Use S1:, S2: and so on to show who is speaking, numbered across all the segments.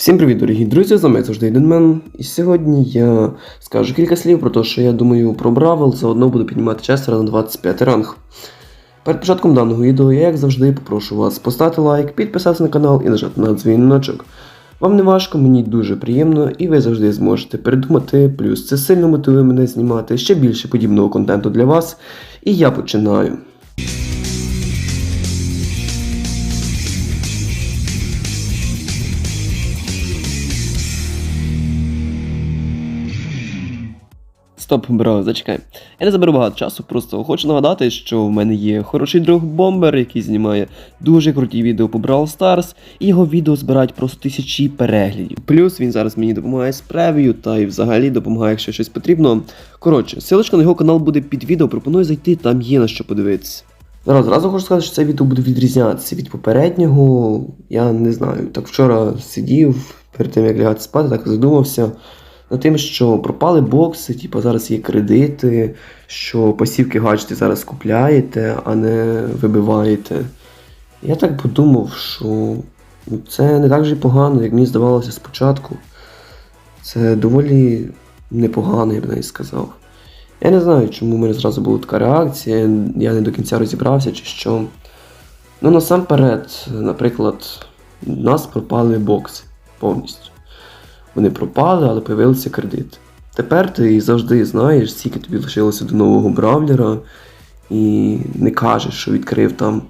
S1: Всім привіт, дорогі друзі! З вами завжди Іденмен. І сьогодні я скажу кілька слів про те, що я думаю про Бравл, заодно буду піднімати Честера на 25 ранг. Перед початком даного відео я, як завжди, попрошу вас поставити лайк, підписатися на канал і нажати на дзвіночок. Вам не важко, мені дуже приємно, і ви завжди зможете передумати. Плюс це сильно мотивує мене знімати ще більше подібного контенту для вас. І я починаю. Стоп, бро, зачекай. Я не заберу багато часу, просто хочу нагадати, що в мене є хороший друг Бомбер, який знімає дуже круті відео по Brawl Stars, і його відео збирають просто тисячі переглядів. Плюс він зараз мені допомагає з прев'ю та й взагалі допомагає, якщо щось потрібно. Коротше, силочка на його канал буде під відео, пропоную зайти, там є на що подивитися. Зараз зразу хочу сказати, що це відео буде відрізнятися від попереднього. Я не знаю. Так вчора сидів перед тим, як лягати спати, так задумався над тим, що пропали бокси, типу зараз є кредити, що посівки гаджети зараз купляєте, а не вибиваєте. Я так подумав, що ну, це не так же погано, як мені здавалося спочатку. Це доволі непогано, я б навіть сказав. Я не знаю, чому в мене зразу була така реакція, я не до кінця розібрався чи що. Ну, насамперед, наприклад, у нас пропали бокси повністю. Вони пропали, але появилися кредити. Тепер ти завжди знаєш, скільки тобі лишилося до нового бравлера, і не кажеш, що відкрив там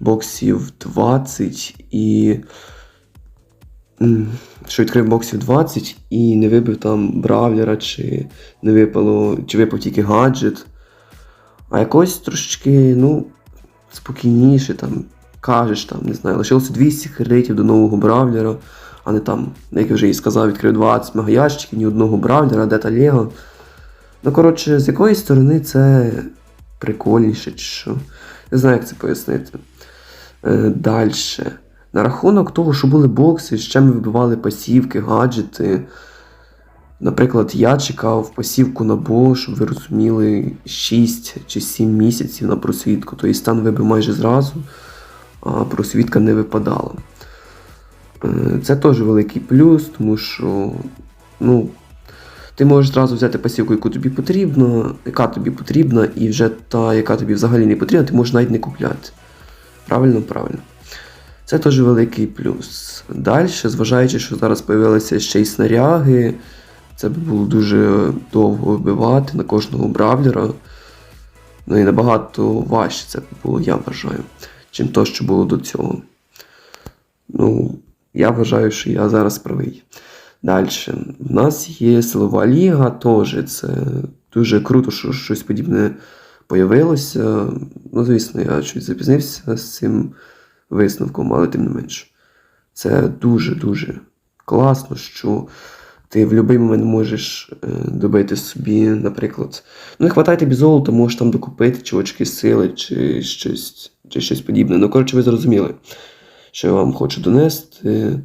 S1: боксів 20 і. Що відкрив боксів 20 і не вибив там бравлера, чи не випало, чи випав тільки гаджет. А якось трошечки, ну, спокійніше там кажеш, там, не знаю, лишилося 200 кредитів до нового бравлера, а не там, як я вже і сказав, відкрив 20 мегаящиків, ні одного бравлера, де та Лего. Ну, коротше, з якоїсь сторони це прикольніше, чи що. Не знаю, як це пояснити. Е, Далі. На рахунок того, що були бокси, ще ми вибивали пасівки, гаджети. Наприклад, я чекав посівку на Бо, щоб ви розуміли, 6 чи 7 місяців на просвітку. Тобто стан вибив майже зразу, а просвітка не випадала. Е, Це теж великий плюс, тому що ну, ти можеш зразу взяти пасівку, яку тобі потрібно, яка тобі потрібна, і вже та, яка тобі взагалі не потрібна, ти можеш навіть не купляти. Правильно, правильно. Це теж великий плюс. Далі, зважаючи, що зараз з'явилися ще й снаряги, це б було дуже довго вбивати на кожного бравлера. Ну і набагато важче це було, я вважаю, чим то, що було до цього. Ну, я вважаю, що я зараз правий. Далі. В нас є силова ліга, теж це дуже круто, що щось подібне появилося. Ну, звісно, я щось запізнився з цим висновком, але тим не менше. Це дуже-дуже класно, що ти в будь-який момент можеш е, добити собі, наприклад, ну не хватає тобі золота, можеш там докупити, чи очки сили, чи щось, чи щось подібне. Ну, коротше, ви зрозуміли, що я вам хочу донести.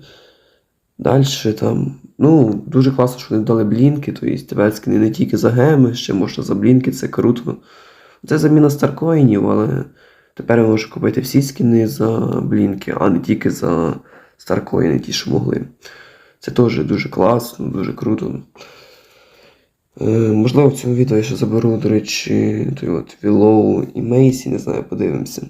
S1: Далі там, ну, дуже класно, що вони дали блінки, тобто тебе скини не тільки за геми, ще можна за блінки, це круто. Це заміна старкоїнів, але тепер я можу купити всі скини за блінки, а не тільки за старкоїни, ті, що могли. Це теж дуже класно, дуже круто. Е, можливо, в цьому відео я ще заберу, до речі, той от Willow і Мейсі, не знаю, подивимося.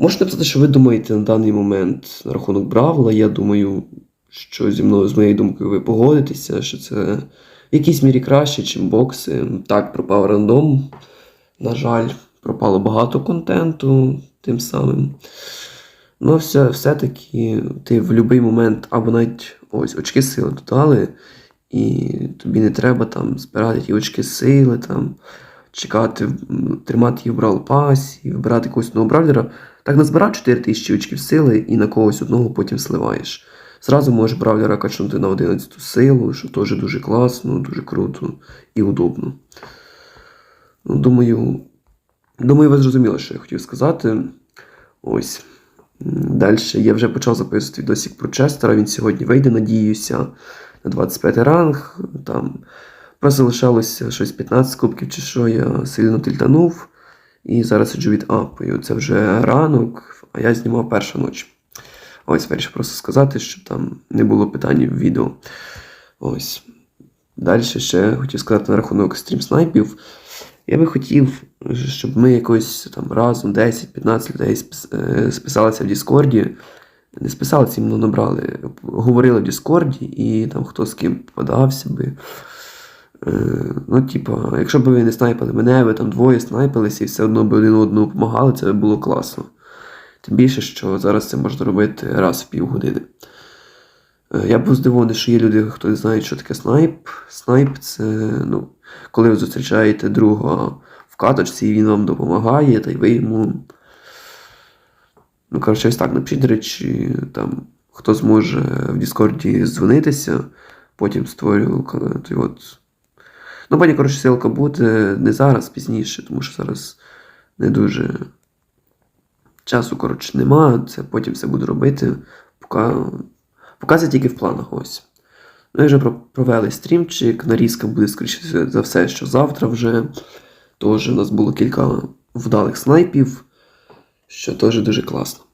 S1: Можете написати, що ви думаєте на даний момент на рахунок Бравла. Я думаю, що зі мною, з моєю думкою, ви погодитеся, що це в якійсь мірі краще, ніж бокси. Так, пропав рандом. На жаль, пропало багато контенту тим самим. Ну, все, все-таки ти в будь-який момент або навіть ось очки сили додали, і тобі не треба там збирати ті очки сили, там, чекати, тримати їх в брал пасі, вибирати якогось одного бравлера. Так назбирав 4000 очків сили і на когось одного потім сливаєш. Зразу можеш бравлера качнути на 11 силу, що теж дуже класно, дуже круто і удобно. Ну, думаю, думаю, ви зрозуміли, що я хотів сказати. Ось. Далі я вже почав записувати відосик про Честера. Він сьогодні вийде, надіюся, на 25 ранг. Там просто лишалося щось 15 кубків чи що, я сильно тильтанув. І зараз сиджу від апою. Це вже ранок, а я знімав перша ніч. Ось вирішив просто сказати, щоб там не було питань в відео. Ось. Далі ще хотів сказати на рахунок стрім снайпів. Я би хотів, щоб ми якось там разом 10-15 людей е, списалися в Діскорді. Не списалися, іменно набрали. Говорили в Діскорді, і там хто з ким попадався би. Е, ну, типа, якщо б ви не снайпили мене, ви там двоє снайпилися і все одно б один одному допомагали, це було класно. Тим більше, що зараз це можна робити раз в півгодини. Е, Я був здивований, що є люди, хто не знає, що таке снайп. Снайп це, ну, коли ви зустрічаєте друга в каточці, і він вам допомагає, та й ви йому. Ну, коротше, ось так, напишіть, до речі, там, хто зможе в Діскорді дзвонитися, потім створю той от. Ну, потім, коротше, силка буде не зараз, пізніше, тому що зараз не дуже часу, коротше, нема. Це потім все буду робити. Поки, поки це тільки в планах ось. Ну, і вже провели стрімчик. Нарізка буде, скоріше за все, що завтра вже. Тож у нас було кілька вдалих снайпів, що теж дуже класно.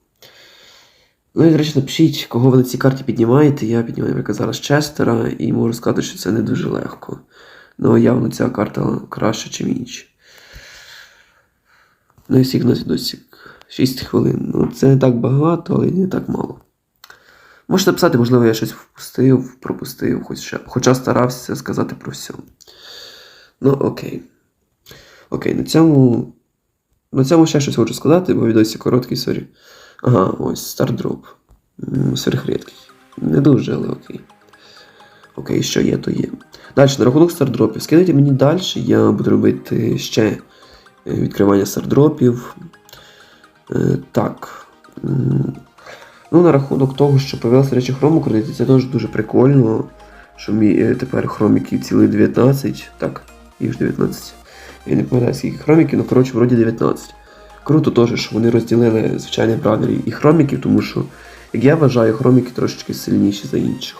S1: Ну і, до речі, напишіть, кого ви на цій карті піднімаєте. Я піднімаю, наприклад, зараз Честера, і можу сказати, що це не дуже легко. Ну, явно ця карта краще, ніж інші. Ну і всіх на відосик. 6 хвилин. Ну, це не так багато, але не так мало. Можете написати, можливо, я щось впустив, пропустив, хоча, хоча старався сказати про все. Ну, окей. Окей, на цьому. На цьому ще щось хочу сказати, бо відосик короткий, сорі. Ага, ось стардроп. Сверхрідкий. Не дуже, але окей. Окей, що є, то є. Далі, на рахунок стардропів. Скидайте мені далі, я буду робити ще е, відкривання стардропів. Е, так. Ну, на рахунок того, що появилися речі хрому кредити, це теж дуже прикольно. Що мій е, тепер хроміків цілий 19. Так, їх ж 19. Я не пам'ятаю, скільки хроміків, ну коротше, вроді 19. Круто теж, що вони розділили звичайних бравлерів і хроміків, тому що, як я вважаю, хроміки трошечки сильніші за інших.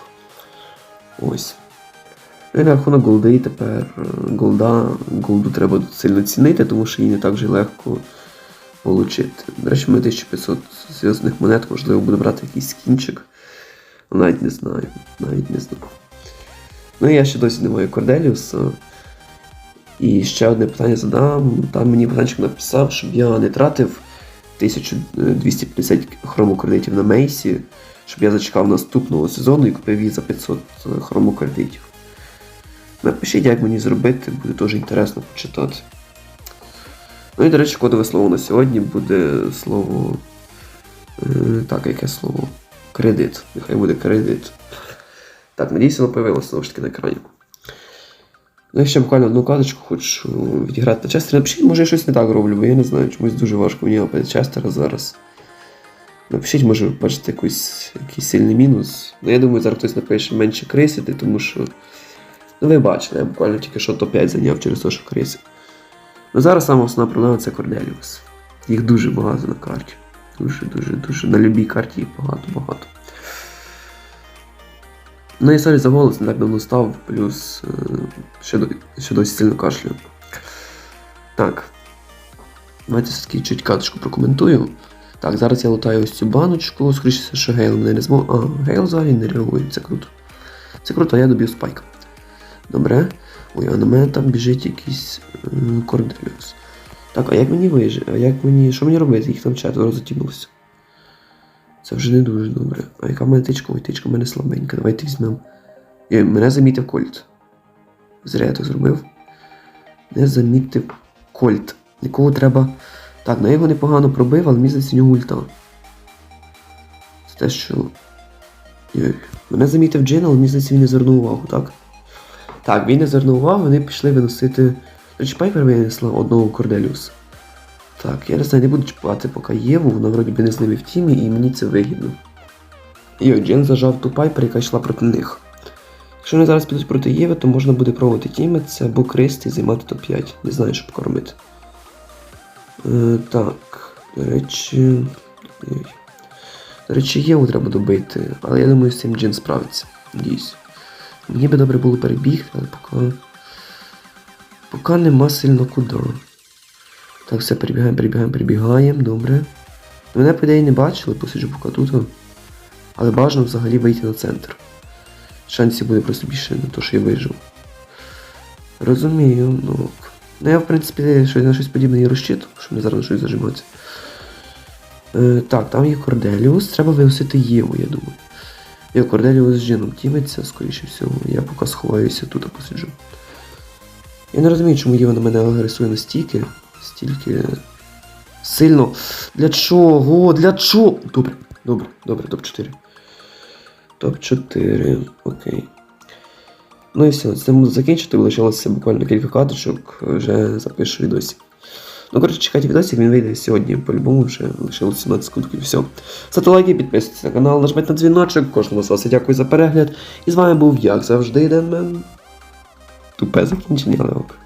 S1: Ось. І на рахунок голди тепер е, голда, голду треба сильно цінити, тому що її не так вже легко отримати. До речі, ми 1500 зв'язаних монет, можливо, буде брати якийсь скінчик. Навіть не знаю. Навіть не знаю. Ну я ще досі не маю Корделіуса. І ще одне питання задам. Там мені Богданчик написав, щоб я не тратив 1250 хромокредитів на Мейсі, щоб я зачекав наступного сезону і купив її за 500 хромокредитів. Напишіть, як мені зробити, буде теж інтересно почитати. Ну і, до речі, кодове слово на сьогодні буде слово. е, Так, яке слово? Кредит. Нехай буде кредит. Так, надіюся, воно появилося знову ж таки на екрані. Ну, я ще буквально одну карточку хочу відіграти на Честера. Напишіть, може я щось не так роблю, бо я не знаю, чомусь дуже важко мені опити Честера зараз. Напишіть, може, ви бачите якийсь сильний мінус. Ну, я думаю, зараз хтось напише менше крисити, тому що. Ви бачили, я буквально тільки що топ-5 зайняв через те, що криси. Ну зараз сама основна проблема це Корделіус. Їх дуже багато на карті. Дуже, дуже, дуже. На любій карті їх багато-багато. Ну і сорі за голос не так давно став, плюс е, ще, ще досі сильно кашлю. Так. Давайте все-таки чуть карточку прокоментую. Так, зараз я лутаю ось цю баночку. Скоріше, що Гейл мене не зможе. А, Гейл взагалі не реагує, це круто. Це круто, а я доб'ю спайка. Добре. Ой, а на мене там біжить якийсь е, Корделіус. Так, а як мені вижи? А як мені. Що мені робити? Їх там четверо затягнувся. Це вже не дуже добре. А яка в мене тичка? Ой, тичка в мене слабенька. Давайте візьмемо. Мене замітив Кольт. Зря я так зробив. Не замітив Кольт. Якого треба. Так, на його непогано пробив, але мені здається, нього ульта. Це те, що. Йой. Мене замітив Джин, але мені він не звернув увагу, так? Так, він не звернув увагу, вони пішли виносити. До речі, Пайпер винесла одного Корделіуса. Так, я не знаю, не буду чіпати поки Єву, вона вроді би не з ними в тімі, і мені це вигідно. Йо, Джен зажав ту Пайпер, яка йшла проти них. Якщо вони зараз підуть проти Єви, то можна буде пробувати тімитися або Кристи і займати топ-5. Не знаю, що покормити. Е, так, до речі. До речі, Єву треба добити, але я думаю, з цим Джин справиться. Надіюсь. Мені би добре було перебігти, але поки. Поки нема сильно куди. Так, все, перебігаємо, перебігаємо, перебігаємо, добре. Мене, по ідеї, не бачили, посиджу поки тут. Але бажано взагалі вийти на центр. Шансів буде просто більше на те, що я вижив. Розумію, ну. Ну я в принципі щось на щось подібне і розчитував, що ми зараз щось зажиматися. Е, так, там є Корделіус, треба вигасити Єву, я думаю. Я Корделіус з Джином тіметься, скоріше всього, я поки сховаюся тут а посиджу. Я не розумію, чому Єва на мене агресує настільки, стільки сильно. Для чого? Для чого? Добре, добре, добре, топ-4. Топ-4, окей. Ну і все, це буду закінчити, лишилося буквально кілька кадрочок, вже запишу відосик. Ну, коротше, чекайте відосик, він вийде сьогодні, по-любому вже лишилося 17 секунд і все. Ставте лайки, підписуйтесь на канал, нажміть на дзвіночок, кожному з вас дякую за перегляд. І з вами був, як завжди, Денмен. Тупе закінчення, але ок.